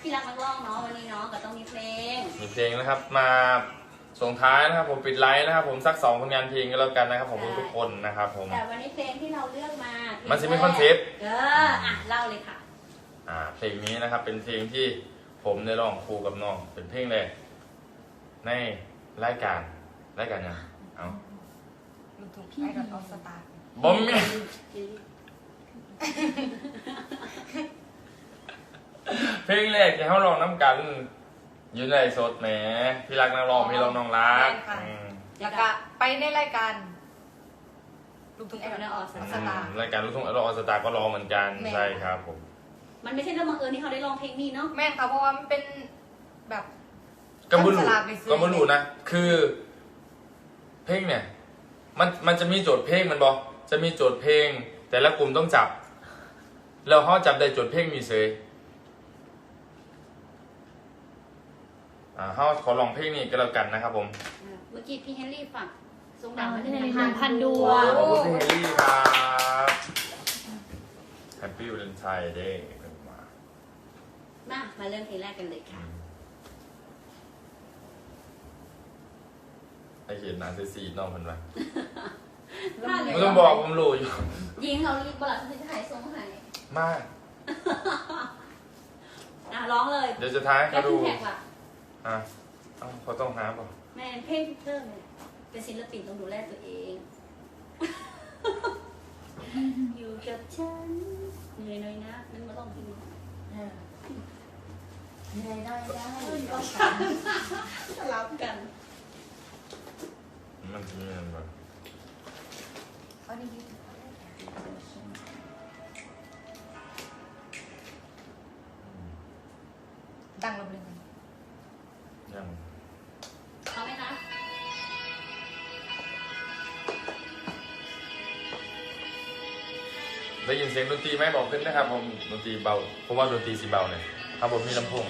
พี่รักนักร้องเนาะวันนี้เนาะก็ต้องมีเพลง มีเพลงนะครับมาส่งท้ายนะครับผมปิดไลฟ์นะครับผมสักสองผลงานเพลงก็แล้วกันนะครับผมทุกๆคนนะครับผมแต่วันนี้เพลงที่เราเลือกมาเพลงมันจะมีคอนเซปต์เอออะเล่าเลยค่ะอ่าเพลงนี้นะครับเป็นเพลงที่ผมได้ร้องคู่กับน้องเป็นเพลงแรกในรายการรายการยังเอาลูกทุ่งไอดอลออฟสตาร์บอมมี่ เพลงแรกที่เขาร้องน้ำกัน อยู่ในสดแหมพี่รักนักร้องพี่ร้องน้องรักอืมแล้วก็ไปในรายการลูกทุ่งไอดอลออฟสตาร์ รายการลูกทุ่งร้องออสตาก็ร้องเหมือนกันแม่ใช่ครับผม มันไม่ใช่เรื่องบังเอิญที่เขาได้ร้องเพลงนี้เนาะ แม่นค่ะเพราะว่ามันเป็นแบบก็ไม่รู้ต้องสลับไปซื้อก็ไม่รู้นะ คือ เพลงเนี่ย มันมันจะมีโจทย์เพลงมันบอกจะมีโจทย์เพลง แต่ละกลุ่มต้องจับ แล้วเขาจับได้โจทย์เพลงมีเซย อ่าเขาขอลองเพลงนี้ก็แล้วกันนะครับผมอะเมื่อกี้พี่เฮนรี่ฝากทรงดาวเอามาที่ที่ไหไหนนพันพันดวง ขอบคุณพี่เฮลี่ครับแฮปปี้วาเลนไทน์เดย์เป็นมามา มาเริ่มเพลงแรกกันเลยค่ะ ไอเขียนนานเซซีน้องมันมามาเลยไม่ต้องบอกผมรู้อยู่ ยิงเรารีบบลัดจะหายทรงหายมาก อะร้องเลยเดี๋ยวจะท้ายให้แล้เขาวดู พี่แท็กล่ะ อะเอ้าเขาต้องหาป่ะแม่เพลงทุกเรื่องเนี่ยเป็นศิลปินต้องดูแลตัวเอง อยู่กับฉันเหนื่อยหน่อยนะนั่นมาต้องพิมพ์ได้ได้ได้สลับกันมันจะมีมันแบบเอาดีๆดังลงเลย ยังเอาไหมคะได้ยินเสียงดนตรีไหมบอกขึ้นนะครับผมดนตรีเบาผมว่าดนตรีสีเบาเนี่ยถ้าผมมีลำโพง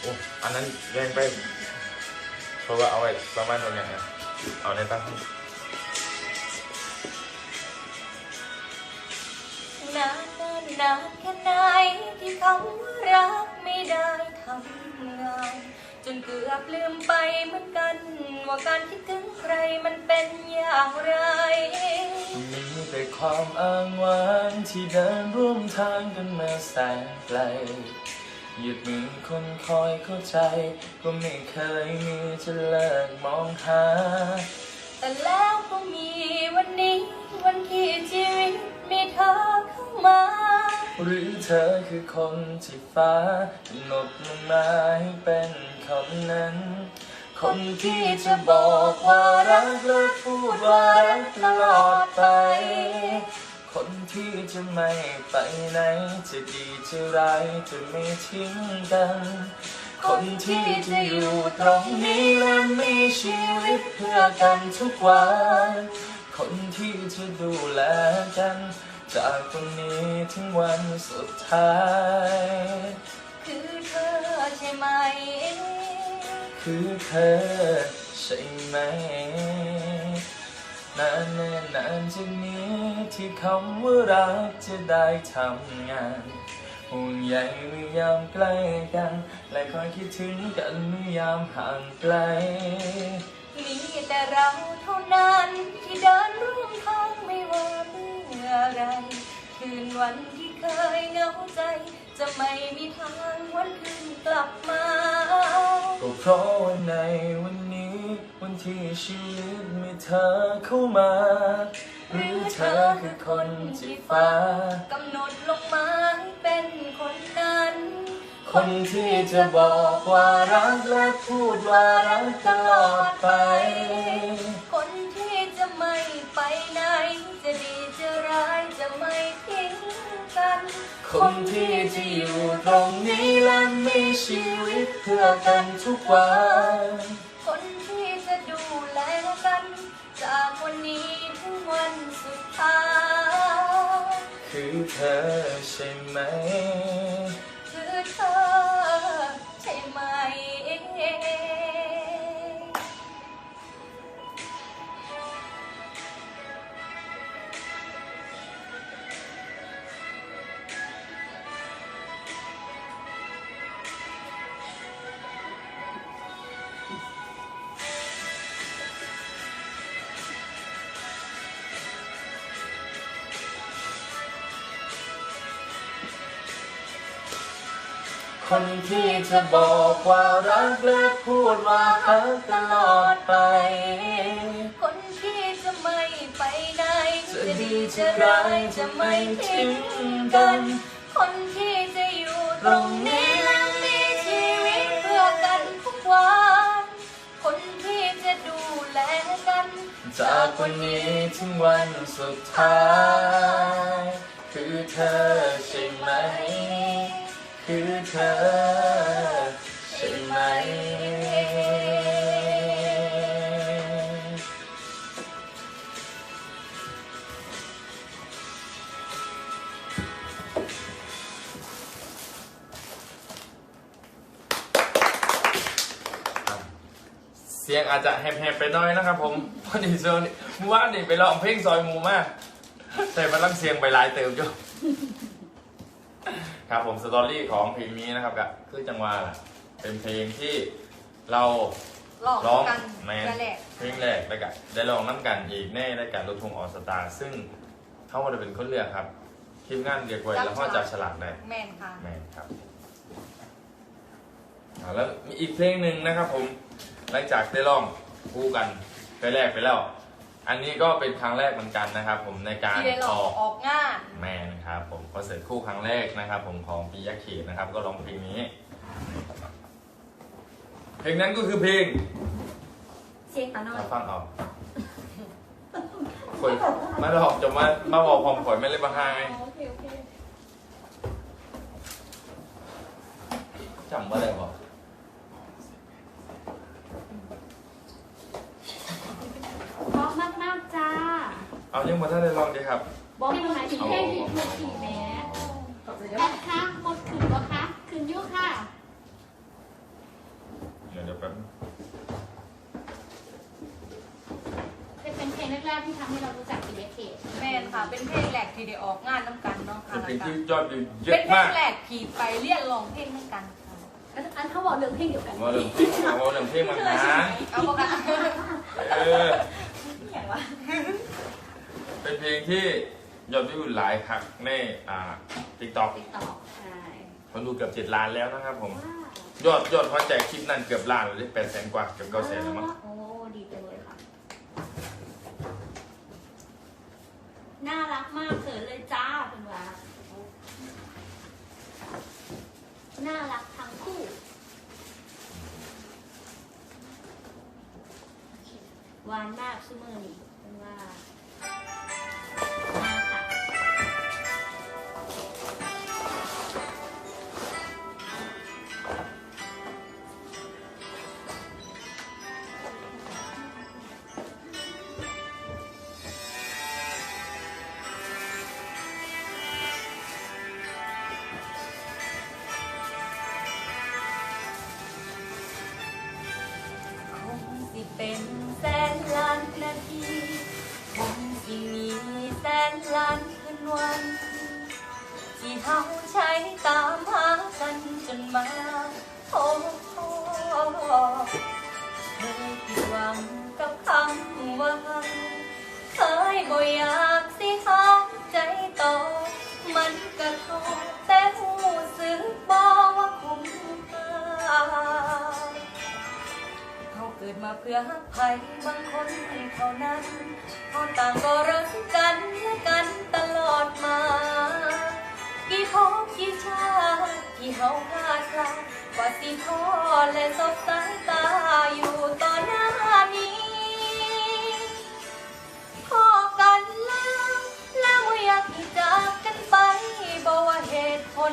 โอ้อันนั้นแรงไปเพราะว่าเอาไว้ประมาณตรงเนี้ยนะเอาในตั้งห้องนาน นานนานแค่ไหนที่คำว่ารักไม่ได้ทำงาน จนเกือบลืมไปเหมือนกัน ว่าการคิดถึงใครมันเป็นอย่างไรมีแต่ความอ้างว้างที่เดินร่วมทางกันมาแสนไกลหยุดมือคนคอยเข้าใจ ก็ไม่เคยมีจะเลิกมองหา แต่แล้วก็มีวันนี้ วันที่ชีวิตมีเธอเข้า มา หรือเธอคือคนที่ฟ้ากำหนดลงมาให้เป็นคนนั้น คนที่จะบอกว่ารักและพูดว่ารักตลอดไป คนที่จะไม่ไปไหน จะดีจะร้ายจะไม่ทิ้งกัน คนที่จะอยู่ตรงนี้และมีชีวิตเพื่อกันทุกวัน คนที่จะดูแลกัน จากวันนี้ถึงวันสุดท้าย คือเธอใช่ไหม คือเธอใช่ไหม นานแน่นานจากนี้ที่คำว่ารักจะได้ทำงานห่วงใยเมื่อยามใกล้กัน และคอยคิดถึงกันเมื่อยามห่างไกล มีแต่เราเท่านั้นที่เดินร่วม ไร คืนวันที่เคยเหงาใจ จะไม่มีทางวันคืนกลับมา ก็เพราะว่าในวันนี้ วันที่ชีวิตมีเธอเข้ามา หรือเธอคือคนที่ฟ้ากำหนดลงมาให้เป็นคนนั้น คนที่จะบอกว่ารักและพูดว่ารักตลอดไป คนที่จะอยู่ตรงนี้และมีชีวิตเพื่อกันทุกวัน คนที่จะดูแลกัน จากวันนี้ถึงวันสุดท้าย คือเธอใช่ไหม คนที่จะบอกว่ารักและพูดว่าฮักตลอดไป คนที่จะไม่ไปไหนจะจะดีดีจะจะร้าร้ายยจะจะไม่ไม่ทิ้ทิ้งงกักันนคนที่จะอยู่ตรงนี้และมีชีวิตเพื่อกันทุกวันคนที่จะดูแลกัน จากวันนี้ถึงวันสุดท้าย คือเธอใช่ไหม คือเธอ ใช่ไหม เสียงอาจจะแหบๆไปหน้อยนะครับผมเพราะนี่โซนเมื่อวานนี่ไปร้องเพลงซอยหมูมาก แต่มันลังเสียงไปหลายเติมจ้ะ ครับผมสตอรี่ของเพลงนี้นะครับก็คือจังหวะล่ะเป็นเพลงที่เราหลอกร้องกันแมนนั่นแหละเพลงแรกแล้วก็ได้ลองน้ำกันอีกแน่ได้การลูกทุ่งออสตาซึ่งเขามาเป็นคนเลือกครับทีมงานเรียกไว้แล้วเขาจับฉลากได้แม่นค่ะแมนครับอ่าแล้วมีอีกเพลงหนึ่งนะครับผมหลังจากได้ร้องคู่กันไปแรกไปแล้ว อันนี้ก็เป็นครั้งแรกเหมือนกันนะครับ ผมในการที่ได้หลอออกกออกงาน แมนครับผมคอนเสิร์ตคู่ครั้งแรกนะครับ ผมของปียะเขตนะครับ ก็ร้องเพลงนี้ เพลงนั้นก็คือเพลงเสียงตาน้อย มาฟังเอาข่อยมาหลอกจะมามาบอกผมข่อยไม่เลยมาหายโอเคโอเคจำว่าอะไรบอก เพราะมากมากๆจ้า เอา ยังมาท่านได้ลองดีครับบอกให้มันหมายถึงเพลงที่ถูกขี่แม่แอดคะหมดคืนวะคะคืนยุค่ะ เดี๋ยวเดี๋ยวแป๊บนึงเป็นเพลงแรกๆที่ทำให้เรารู้จักปีเอเคแม่นค่ะ เป็นเพลงแรกที่ได้ออกงานน้ำกันเนาะค่ะเป็นเพลงแล้วก็ที่ยอดวิวเยเป็อะนเพลมางกแรกผีไปเรียนร้องเพลงน้ำกันค่ะอันเขาบอกเรื่องเพลงเดียวกันว่าเรื่องเพลงเอาว่าเรื่องเพลงมันนานเอาปะกัน เออ อย่างวะ เป็นเพลง ที่ยอดวิวหลายครั้งในอ่าติ๊กต็อกติ๊กต็อกใช่คนดูเกือบเจ็ดล้านแล้วนะครับผม ว้าวยอดยอดพอใจคลิปนั้นเกือบล้านเลยแปดแสนกว่าเกือบเก้าแสนแล้วมั้งโอ้ดีจังเลยค่ะ น่ารักมากเขินเลยจ้าคุณว่าน่ารักทั้งคู่หวานมากซูเมอร์นี่เป็นว่ามา เฮาใช้ตามหากันจนมาพบเคยผิดหวังกับคำว่าเคยบ่อยากสิหาใจต่อมันกระทบแต่หูสึกบ่ว่าคุ้มค่าเขาเกิดมาเพื่อหักใครบางคนเท่านั้นเขาต่างก็รักกันและกันตลอดมา กว่าสิทอและสบสายตาอยู่ต่อหน้านี้พอกันแล้วแล้วไม่อยากให้จากกันไปบอกว่าเหตุผล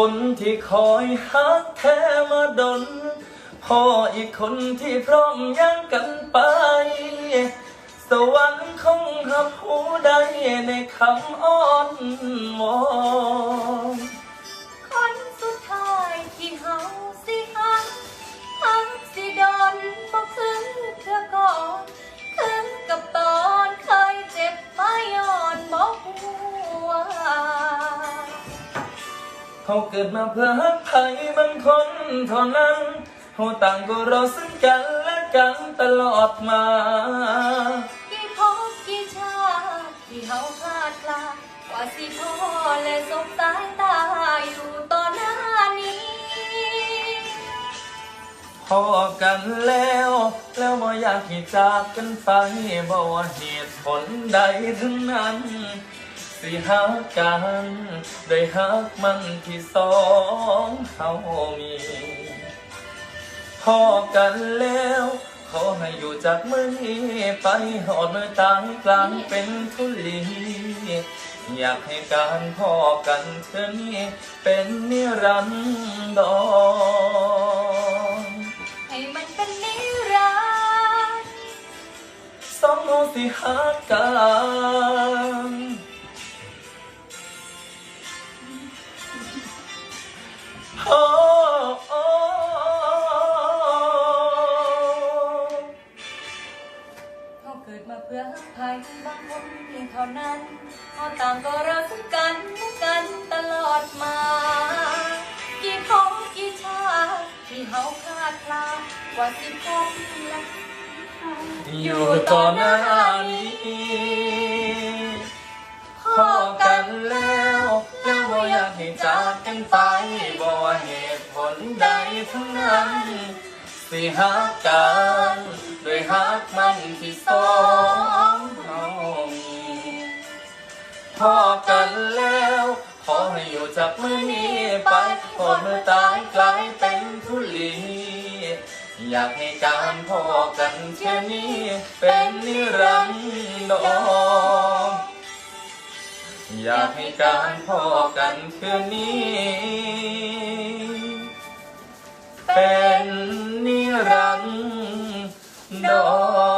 คนที่คอยฮักแท้มาดนพ่ออีกคนที่พร้อมยังกันไป สวรรค์คงหับหูได้ในคำอ้อนวอน เขาเกิดมาเพื่อหักใครบางคนเท่านั้นเขาต่างก็รอซึ่งกันและกันตลอดมา กี่พบกี่ชาติที่เฮาพลาดพลาดกว่าสิพ่อและสบสายตาอยู่ต่อหน้านี้ พอกันแล้ว แล้วบ่อยากให้จากกันไปบ่ว่าเหตุผลใดทั้งนั้น สิหักกันโดยหักมันที่สองเขามีพอกันแล้วขอให้อยู่จากมือนี้ไปหอดมือตายกลางเป็นทุลีอยากให้การพอกันเธอนี้เป็นนิรันดรให้มันเป็นนิรันดร์สองเราสิหักกัน สิพบและอยู่ต่อหน้านี้พอกันแล้วแล้วบ่อยากให้จากกันไปบ่ว่าเหตุผลใดทั้งนั้นสิหักกันโดยหักมันที่สองเรามีพอกันแล้วขอให้อยู่จากมือนี้ไปพอมือตายกลายเป็นทุลี อยากให้การพอกันแค่นี้ เป็นนิรันดรอยากให้การพอกันคืนนี้ เป็นนิรันดร